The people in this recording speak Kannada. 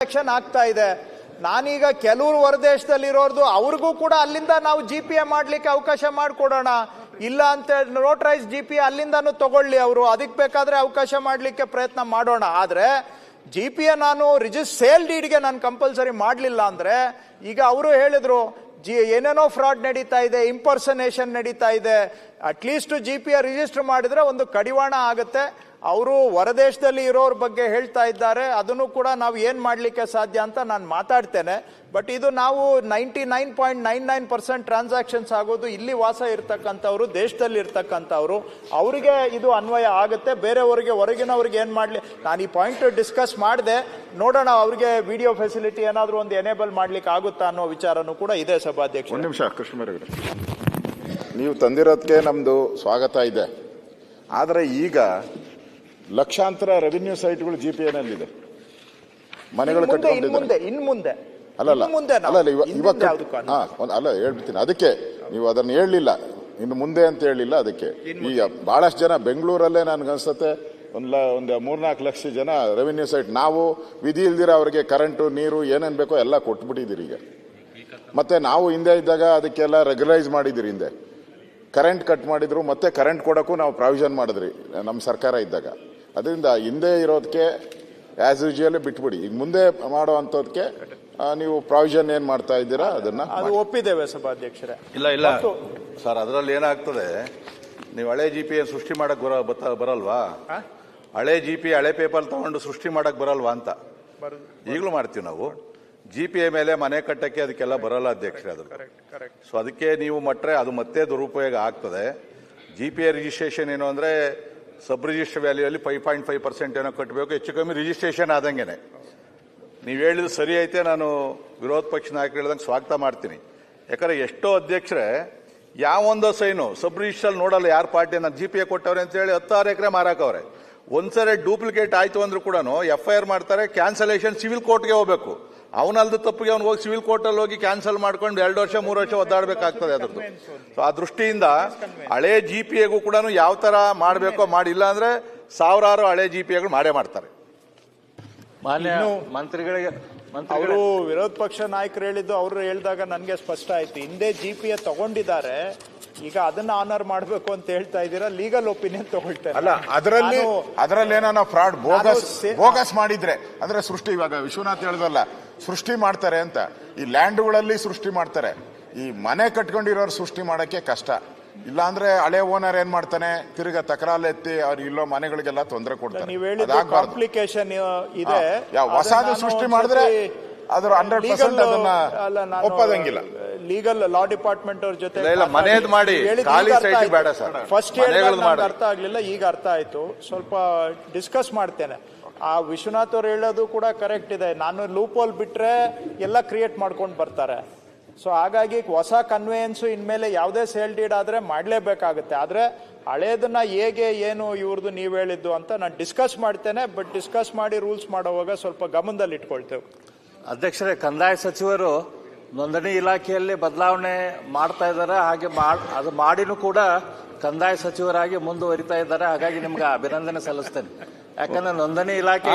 ಟ್ರಾನ್ಸಾಕ್ಷನ್ ಆಗ್ತಾ ಇದೆ. ನಾನೀಗ ಕೆಲವರು ಹೊರದೇಶದಲ್ಲಿರೋರ್ದು ಅವ್ರಿಗೂ ಕೂಡ ಅಲ್ಲಿಂದ ನಾವು ಜಿ ಪಿ ಎ ಮಾಡ್ಲಿಕ್ಕೆ ಅವಕಾಶ ಮಾಡಿಕೊಡೋಣ. ಇಲ್ಲ ಅಂತ ನೋಟ್ರೈಸ್ ಜಿ ಪಿ ಅಲ್ಲಿಂದನೂ ತಗೊಳ್ಳಿ ಅವರು. ಅದಕ್ಕೆ ಬೇಕಾದ್ರೆ ಅವಕಾಶ ಮಾಡಲಿಕ್ಕೆ ಪ್ರಯತ್ನ ಮಾಡೋಣ. ಆದ್ರೆ ಜಿ ಪಿ ಎ ನಾನು ರಿಜಿಸ್ ಸೇಲ್ ಡೀಡ್ಗೆ ನಾನು ಕಂಪಲ್ಸರಿ ಮಾಡಲಿಲ್ಲ ಅಂದ್ರೆ ಈಗ ಅವರು ಹೇಳಿದ್ರು, ಜಿ, ಏನೇನೋ ಫ್ರಾಡ್ ನಡೀತಾ ಇದೆ ಇಂಪರ್ಸನೇಷನ್ ನಡೀತಾ ಇದೆ. At least G P A register ಮಾಡಿದ್ರೆ ಒಂದು ಕಡಿವಾಣ ಆಗುತ್ತೆ. ಅವರು ಹೊರದೇಶದಲ್ಲಿ ಇರೋರ ಬಗ್ಗೆ ಹೇಳ್ತಾ ಇದ್ದಾರೆ. ಅದನ್ನು ಕೂಡ ನಾವು ಏನು ಮಾಡ್ಲಿಕ್ಕೆ ಸಾಧ್ಯ ಅಂತ ನಾನು ಮಾತಾಡ್ತೇನೆ. ಬಟ್ ಇದು ನಾವು ninety nine point nine nine percent transactions ಆಗೋದು ಇಲ್ಲಿ ವಾಸ ಇರ್ತಕ್ಕಂಥವ್ರು, ದೇಶದಲ್ಲಿ ಇರ್ತಕ್ಕಂಥವ್ರು. ಅವರಿಗೆ ಇದು ಅನ್ವಯ ಆಗುತ್ತೆ. ಬೇರೆಯವರಿಗೆ, ಹೊರಗಿನವ್ರಿಗೆ ಏನು ಮಾಡ್ಲಿ, ನಾನು ಈ ಪಾಯಿಂಟ್ ಡಿಸ್ಕಸ್ ಮಾಡಿದೆ. ನೋಡೋಣ, ಅವ್ರಿಗೆ ವಿಡಿಯೋ ಫೆಸಿಲಿಟಿ ಏನಾದರೂ ಒಂದು ಎನೇಬಲ್ ಮಾಡ್ಲಿಕ್ಕೆ ಆಗುತ್ತಾ ಅನ್ನೋ ವಿಚಾರನೂ ಕೂಡ ಇದೆ ಸಭಾಧ್ಯಕ್ಷ ಒಂದು ನಿಮಿಷ ಕೃಷ್ಣ ನೀವು ತಂದಿರೋದಕ್ಕೆ ನಮ್ಮದು ಸ್ವಾಗತ ಇದೆ. ಆದರೆ ಈಗ ಲಕ್ಷಾಂತರ ರೆವಿನ್ಯೂ ಸೈಟ್ಗಳು ಜಿ ಪಿ ಎನಲ್ಲಿದೆ ಮನೆಗಳು ಕಟ್ಕೊಂಡಿದ್ದಾರೆ ಮುಂದೆ ಇನ್ ಮುಂದೆ ಅಲ್ಲಲ್ಲ ಇನ್ನು ಮುಂದೆ ನಾವು. ಅಲ್ಲಲ್ಲ ಇವ- ಹಿಂದಿಂದ ಇವಾಗ ಹಾ ಒಂದ್- ಅಲ್ಲ ಹೇಳ್ಬಿಡ್ತೀನಿ. ಅದಕ್ಕೆ ನೀವು ಅದನ್ನ ಹೇಳಲಿಲ್ಲ. ಇನ್ನು ಮುಂದೆ ಅಂತ ಹೇಳಿಲ್ಲ ಅದಕ್ಕೆ. ಈಗ ಬಹಳಷ್ಟು ಜನ ಬೆಂಗಳೂರಲ್ಲೇ ನನ್ಗೆ ಅನ್ಸುತ್ತೆ. ಒಂದು ಲ ಒಂದು ಮೂರ್ನಾಲ್ಕು ಲಕ್ಷ ಜನ ರೆವಿನ್ಯೂ ಸೈಟ್ ನಾವು ವಿಧಿ ಇಲ್ದಿರ ಅವರಿಗೆ ಕರೆಂಟು ನೀರು ಏನೇನು ಬೇಕೋ ಎಲ್ಲ ಕೊಟ್ಬಿಟ್ಟಿದ್ದೀರಿ ಈಗ. ಮತ್ತೆ ನಾವು ಹಿಂದೆ ಇದ್ದಾಗ ಅದಕ್ಕೆಲ್ಲ ರೆಗ್ಯುಲೈಸ್ ಮಾಡಿದಿರಿ ಹಿಂದೆ. ಕರೆಂಟ್ ಕಟ್ ಮಾಡಿದ್ರು ಮತ್ತೆ ಕರೆಂಟ್ ಕೊಡೋಕ್ಕೂ ನಾವು ಪ್ರಾವಿಷನ್ ಮಾಡಿದ್ರಿ. ನಮ್ಮ ಸರ್ಕಾರ ಇದ್ದಾಗ. ಅದರಿಂದ ಹಿಂದೆ ಇರೋದಕ್ಕೆ ಆಸ್ ಯೂಶುವಲ್ ಬಿಟ್ಬಿಡಿ. ಈಗ ಮುಂದೆ ಮಾಡೋ ಅಂಥದ್ಕೆ ನೀವು ಪ್ರಾವಿಷನ್ ಏನ್ ಮಾಡ್ತಾ ಇದ್ದೀರಾ ಅದನ್ನ ಅದು ಒಪ್ಪಿದ್ದೇವೆ ಸಭಾಧ್ಯಕ್ಷರೇ. ಇಲ್ಲ ಇಲ್ಲ. ಸರ್ ಅದರಲ್ಲಿ ಏನಾಗ್ತದೆ ನೀವು ಹಳೆ ಜಿ ಪಿ ಸೃಷ್ಟಿ ಮಾಡಕ್ ಬರ ಬತ್ತ- ಬರಲ್ವಾ? ಹಳೆ ಜಿ ಪಿ ಹಳೆ ಪೇಪರ್ ತಗೊಂಡು ಸೃಷ್ಟಿ ಮಾಡಕ್ ಬರಲ್ವಾ ಅಂತ? ಈಗಲೂ ಮಾಡ್ತೀವಿ ನಾವು. ಜಿ ಪಿ ಎ ಮೇಲೆ ಮನೆ ಕಟ್ಟಕ್ಕೆ ಅದಕ್ಕೆಲ್ಲ ಬರಲ್ಲ ಅಧ್ಯಕ್ಷರೇ ಅದು. ಸೊ ಅದಕ್ಕೆ ನೀವು ಮಟ್ರೆ ಅದು ಮತ್ತೆ ದುರುಪಯೋಗ ಆಗ್ತದೆ. ಜಿ ಪಿ ಎ ರಿಜಿಸ್ಟ್ರೇಷನ್ ಏನು ಅಂದ್ರೆ ಸಬ್ ರಿಜಿಸ್ಟರ್ ವ್ಯಾಲ್ಯೂಯಲ್ಲಿ ಫೈವ್ ಪಾಯಿಂಟ್ ಫೈವ್ ಪರ್ಸೆಂಟ್ ಏನೋ ಕಟ್ಟಬೇಕು ಹೆಚ್ಚು ಕಮ್ಮಿ ರಿಜಿಸ್ಟ್ರೇಷನ್ ಆದಂಗೆನೆ. ನೀವು ಹೇಳಿದ್ದು ಸರಿ ಐತೆ, ನಾನು ವಿರೋಧ ಪಕ್ಷ ನಾಯಕರು ಹೇಳ್ದಂಗೆ ಸ್ವಾಗತ ಮಾಡ್ತೀನಿ. ಯಾಕಂದ್ರೆ ಎಷ್ಟೋ ಅಧ್ಯಕ್ಷರೇ, ಯಾವೊಂದೋ ಸೈನು ಸಬ್ ರಿಜಿಸ್ಟರ್ ನೋಡಲ್ಲ ಯಾರ ಪಾರ್ಟಿ ನಾನು ಜಿ ಪಿ ಎ ಕೊಟ್ಟವ್ರೆ ಅಂತ ಹೇಳಿ ಹತ್ತಾರು ಎಕರೆ ಮಾರಾಕವ್ರೆ. ಒಂದ್ಸರಿ ಡೂಪ್ಲಿಕೇಟ್ ಆಯ್ತು ಅಂದ್ರೂ ಕೂಡ ಎಫ್ ಐ ಆರ್ ಮಾಡ್ತಾರೆ ಕ್ಯಾನ್ಸಲೇಷನ್ ಸಿವಿಲ್ ಕೋರ್ಟ್ಗೆ ಹೋಗಬೇಕು. ಅವನಲ್ದ ತಪ್ಪಿಗೆ ಅವ್ನು ಹೋಗಿ ಸಿವಿಲ್ ಕೋರ್ಟಲ್ಲಿ ಹೋಗಿ ಕ್ಯಾನ್ಸಲ್ ಮಾಡ್ಕೊಂಡು ಎರಡು ವರ್ಷ ಮೂರು ವರ್ಷ ಒದ್ದಾಡಬೇಕಾಗ್ತದೆ ಅದ್ರದ್ದು. ಸೊ ಆ ದೃಷ್ಟಿಯಿಂದ ಹಳೆ ಜಿ ಪಿ ಎಗೂ ಕೂಡ ಯಾವ ಥರ ಮಾಡಬೇಕೋ ಮಾಡಿಲ್ಲ ಅಂದ್ರೆ ಸಾವಿರಾರು ಹಳೆ ಜಿ ಪಿ ಎಗಳು ಮಾಡೇ ಮಾಡ್ತಾರೆ. ಮಾನ್ಯ ಮಂತ್ರಿಗಳಿಗೆ ಅವರು ವಿರೋಧ ಪಕ್ಷ ನಾಯಕರು ಹೇಳಿದ್ದು ಅವರು ಹೇಳಿದಾಗ ನನಗೆ ಸ್ಪಷ್ಟ ಆಯ್ತು. ಹಿಂದೆ ಜಿ ಪಿ ಎ ತಗೊಂಡಿದ್ದಾರೆ. ಈಗ ಅದನ್ನ ಆನರ್ ಮಾಡಬೇಕು ಅಂತ ಹೇಳ್ತಾ ಇದ್ದೀರಾ? ಲೀಗಲ್ ಒಪಿನಿಯನ್ ತಗೊಳ್ತೇನೆ. ಅಲ್ಲ ಅದರಲ್ಲಿ ಅದರಲ್ಲಿ ಏನಾನ ಫ್ರಾಡ್ ಬೋಗಸ್ ಬೋಗಸ್ ಮಾಡಿದ್ರೆ ಅಂದ್ರೆ ಸೃಷ್ಟಿ ಇವಾಗ ವಿಶ್ವನಾಥ್ ಹೇಳ್ದಲ್ಲ ಸೃಷ್ಟಿ ಮಾಡ್ತಾರೆ ಅಂತ. ಈ ಲ್ಯಾಂಡ್ಗಳಲ್ಲಿ ಸೃಷ್ಟಿ ಮಾಡ್ತಾರೆ. ಈ ಮನೆ ಕಟ್ಕೊಂಡಿರೋರು ಸೃಷ್ಟಿ ಮಾಡಕ್ಕೆ ಕಷ್ಟ. ಇಲ್ಲಾಂದ್ರೆ ಹಳೆ ಓನರ್ ಏನ್ ಮಾಡ್ತಾನೆ? ತಿರ್ಗಾ ತಕರಾಲ್ ಎತ್ತಿ ಅವ್ರು ಇಲ್ಲೋ ಮನೆಗಳಿಗೆಲ್ಲ ತೊಂದರೆ ಕೊಡ್ತಾರೆ. ಕಾಂಪ್ಲಿಕೇಶನ್ ಇದೆ. ಹೊಸದು ಸೃಷ್ಟಿ ಮಾಡಿದ್ರೆ ಅದ್ರ 100% ಅದನ್ನ ಒಪ್ಪೋದಂಗಿಲ್ಲ. ಲೀಗಲ್ ಲಾ ಡಿಪಾರ್ಟ್ಮೆಂಟ್ ಅವ್ರ ಜೊತೆ ಮಾಡಿ. ಖಾಲಿ site ಬೇಡ ಸರ್. ಫಸ್ಟ್. ಅರ್ಥ ಆಗ್ಲಿಲ್ಲ ಈಗ ಅರ್ಥ ಆಯ್ತು. ಸ್ವಲ್ಪ ಡಿಸ್ಕಸ್ ಮಾಡ್ತೇನೆ. ಆ ವಿಶ್ವನಾಥ್ ಅವ್ರು ಹೇಳೋದು ಕೂಡ ಕರೆಕ್ಟ್ ಇದೆ. ನಾನು ಲೂಪೋಲ್ ಬಿಟ್ರೆ ಎಲ್ಲ ಕ್ರಿಯೇಟ್ ಮಾಡ್ಕೊಂಡು ಬರ್ತಾರೆ. ಸೊ ಹಾಗಾಗಿ ಹೊಸ ಕನ್ವೇಯನ್ಸ್ ಇನ್ಮೇಲೆ ಯಾವುದೇ ಸೇಲ್ ಡೀಡ್ ಆದ್ರೆ ಮಾಡಲೇಬೇಕಾಗುತ್ತೆ. ಆದ್ರೆ ಹಳೇದನ್ನ ಹೇಗೆ ಏನು ಇವ್ರದ್ದು ನೀವು ಹೇಳಿದ್ದು ಅಂತ ನಾನು ಡಿಸ್ಕಸ್ ಮಾಡ್ತೇನೆ ಬಟ್ ಡಿಸ್ಕಸ್ ಮಾಡಿ ರೂಲ್ಸ್ ಮಾಡುವಾಗ ಸ್ವಲ್ಪ ಗಮನದಲ್ಲಿ ಇಟ್ಕೊಳ್ತೇವೆ ಅಧ್ಯಕ್ಷರೇ ಕಂದಾಯ ಸಚಿವರು ನೋಂದಣಿ ಇಲಾಖೆಯಲ್ಲಿ ಬದಲಾವಣೆ ಮಾಡ್ತಾ ಇದ್ದಾರೆ. ಹಾಗೆ ಅದು ಮಾಡಿನೂ ಕೂಡ ಕಂದಾಯ ಸಚಿವರಾಗಿ ಮುಂದುವರಿತಾ ಇದ್ದಾರೆ. ಹಾಗಾಗಿ ನಿಮ್ಗೆ ಅಭಿನಂದನೆ ಸಲ್ಲಿಸ್ತೇನೆ. ಯಾಕಂದ್ರೆ ನೋಂದಣಿ ಇಲಾಖೆ